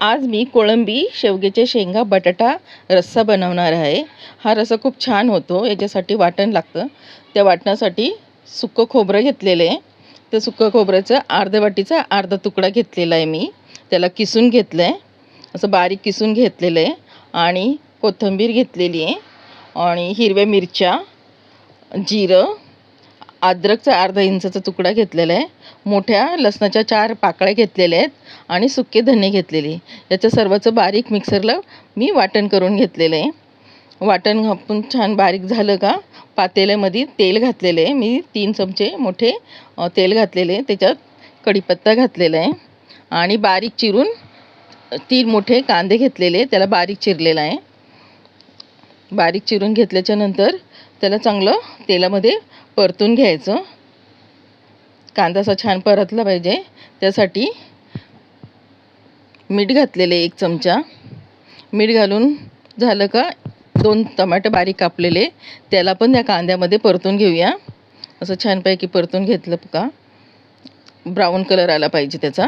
आज मी कोळंबी शेवग्याचे शेंगा बटाटा रस्सा बनवणार आहे. हा रस्सा खूप छान होतो याच्यासाठी वाटण लागतं. त्या वाटणासाठी सुकं खोबरं घेतलेलं आहे. त्या सुकं खोबऱ्याचं अर्ध्या वाटीचा अर्धा तुकडा घेतलेला आहे मी. त्याला किसून घेतलं आहे असं बारीक किसून घेतलेलं आहे. आणि कोथिंबीर घेतलेली आहे. आणि हिरव्या मिरच्या जिरं अद्रकचा अर्धा इंचाचा तुकडा घेतलेला आहे. मोठ्या लसणाच्या चार पाकळ्या घेतलेल्या आहेत आणि सुके धने घेतलेले. याचं सर्वाचं बारीक मिक्सरला मी वाटण करून घेतलेलं आहे. वाटण आपण छान बारीक झालं का? पातेल्यामध्ये तेल घातलेलं आहे. मी तीन चमचे मोठे तेल घातलेले आहे. त्याच्यात कढीपत्ता घातलेला आहे. आणि बारीक चिरून तीन मोठे कांदे घेतलेले त्याला बारीक चिरलेला आहे. बारीक चिरून घेतल्याच्या नंतर त्याला चांगलं तेलामध्ये परतून घ्यायचं. कांदा असा छान परतला पाहिजे. त्यासाठी मीठ घातलेले एक चमचा. मीठ घालून झालं का दोन टमाटे बारीक कापलेले. त्याला पण त्या कांद्यामध्ये परतून घेऊया. असं छानपैकी परतून घेतलं का ब्राऊन कलर आला पाहिजे त्याचा.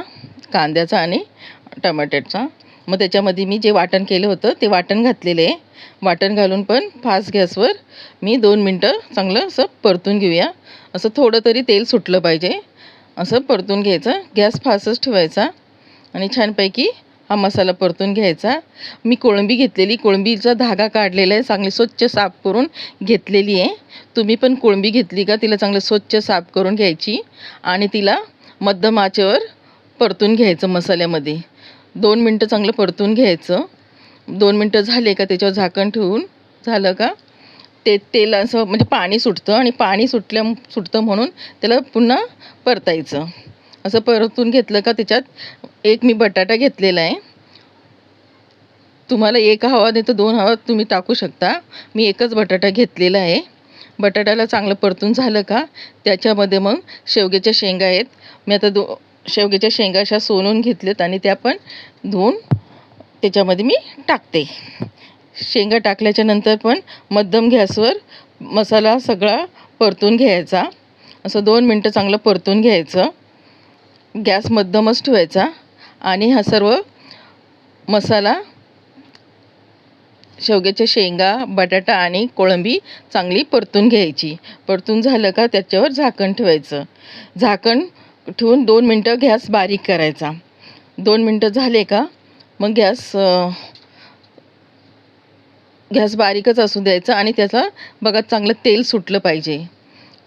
कांद्याचा आणि टमाट्याचा. मग त्याच्यामध्ये मी जे वाटण केलं होतं ते वाटण घातलेले आहे. वाटण घालून पण फास्ट गॅसवर मी दोन मिनटं चांगलं असं परतून घेऊया. असं थोडं तरी तेल सुटलं पाहिजे. असं परतून घ्यायचं. गॅस फास्टच ठेवायचा. आणि छानपैकी हा मसाला परतून घ्यायचा. मी कोळंबी घेतलेली. कोळंबीचा धागा काढलेला आहे. चांगली स्वच्छ साफ करून घेतलेली आहे. तुम्ही पण कोळंबी घेतली का तिला चांगलं स्वच्छ साफ करून घ्यायची. आणि तिला मध्यम आचेवर परतून घ्यायचं मसाल्यामध्ये. दोन मिनटं चांगलं परतून घ्यायचं. दोन मिनटं झाले का त्याच्यावर झाकण ठेवून? झालं का? ते तेल असं म्हणजे पाणी सुटतं आणि पाणी सुटल्या सुटतं म्हणून त्याला पुन्हा परतायचं. असं परतून घेतलं का त्याच्यात एक मी बटाटा घेतलेला आहे. तुम्हाला एक हवा नाही तर दोन हवा तुम्ही टाकू शकता. मी एकच बटाटा घेतलेला आहे. बटाट्याला चांगलं परतून झालं का? त्याच्यामध्ये मग शेवग्याच्या शेंगा आहेत. मी आता दो शेवग्याच्या शेंगा अशा सोलून घेतल्यात आणि त्या पण धुवून त्याच्यामध्ये मी टाकते. शेंगा टाकल्याच्या नंतर पण मध्यम गॅसवर मसाला सगळा परतून घ्यायचा. असं दोन मिनटं चांगलं परतून घ्यायचं. गॅस मध्यमच ठेवायचा आणि हा सर्व मसाला शेवग्याच्या शेंगा बटाटा आणि कोळंबी चांगली परतून घ्यायची. परतून झालं का त्याच्यावर झाकण ठेवायचं. झाकण ठेवून दोन मिनटं गॅस बारीक करायचा. दोन मिनटं झाले का? मग गॅस गॅस बारीकच असू द्यायचा आणि त्याचा बघा चांगलं तेल सुटलं पाहिजे.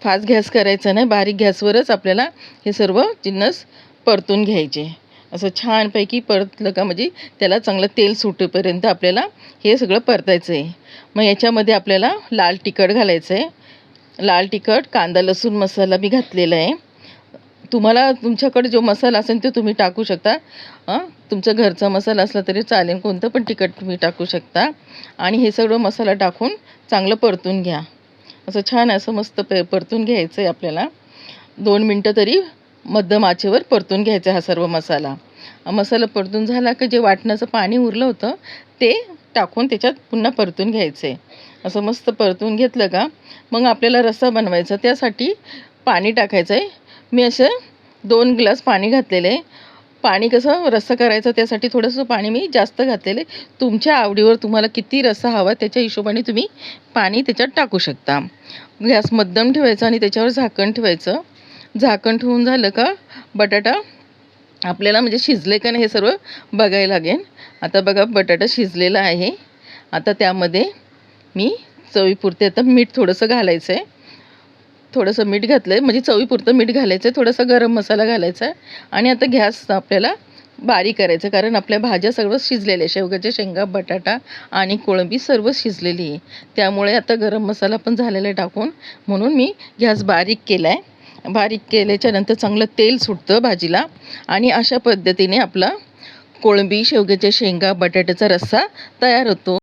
फास्ट गॅस करायचा नाही बारीक गॅसवरच आपल्याला हे सर्व जिन्नस परतून घ्यायचे. असं छानपैकी परतलं का म्हणजे त्याला चांगलं तेल सुटेपर्यंत आपल्याला हे सगळं परतायचं आहे मग याच्यामध्ये आपल्याला लाल तिखट घालायचं आहे लाल तिखट कांदा लसूण मसाला बी घातलेला आहे. तुम्हाला तुमच्याकडे जो मसाला असेल तो तुम्ही टाकू शकता. अं, तुमचा घरचा मसाला असला तरी चालेल कोणतं पण तिखट तुम्ही टाकू शकता. आणि हे सगळं मसाला टाकून चांगलं परतून घ्या. असं छान असं मस्त पे परतून घ्यायचं आहे आपल्याला. दोन मिनटं तरी मध्यम आचेवर परतून घ्यायचा हा सर्व मसाला. मसाला परतून झाला की जे वाटणाचं पाणी उरलं होतं ते टाकून त्याच्यात पुन्हा परतून घ्यायचं आहे असं मस्त परतून घेतलं का मग आपल्याला रस्सा बनवायचा. त्यासाठी पाणी टाकायचं आहे मी असं दोन ग्लास पाणी घातलेलं. आहे पाणी कसं रस्सा करायचं त्यासाठी थोडंसं पाणी मी जास्त घातलेलं. आहे तुमच्या आवडीवर तुम्हाला किती रस्सा हवा त्याच्या हिशोबाने तुम्ही पाणी त्याच्यात टाकू शकता. गॅस मध्यम ठेवायचा आणि त्याच्यावर झाकण ठेवायचं. झाकण ठेवून झालं का बटाटा आपल्याला म्हणजे शिजले का नाही हे सर्व बघायला लागेल. आता बघा बटाटा शिजलेला आहे. आता त्यामध्ये मी चवीपुरते आता मीठ थोडंसं घालायचं आहे थोडंसं मीठ घातलं आहे म्हणजे चवीपुरतं मीठ घालायचं आहे थोडासा गरम मसाला घालायचा आहे आणि आता गॅस आपल्याला बारीक करायचं. कारण आपल्या भाज्या सर्व शिजलेल्या आहे शेवग्याच्या शेंगा बटाटा आणि कोळंबी सर्व शिजलेली आहे. त्यामुळे आता गरम मसाला पण झालेला आहे टाकून. म्हणून मी गॅस बारीक केला आहे बारीक केल्याच्यानंतर चांगलं तेल सुटतं भाजीला आणि अशा पद्धतीने आपला कोळंबी शेवग्याच्या शेंगा बटाट्याचा रस्सा तयार होतो.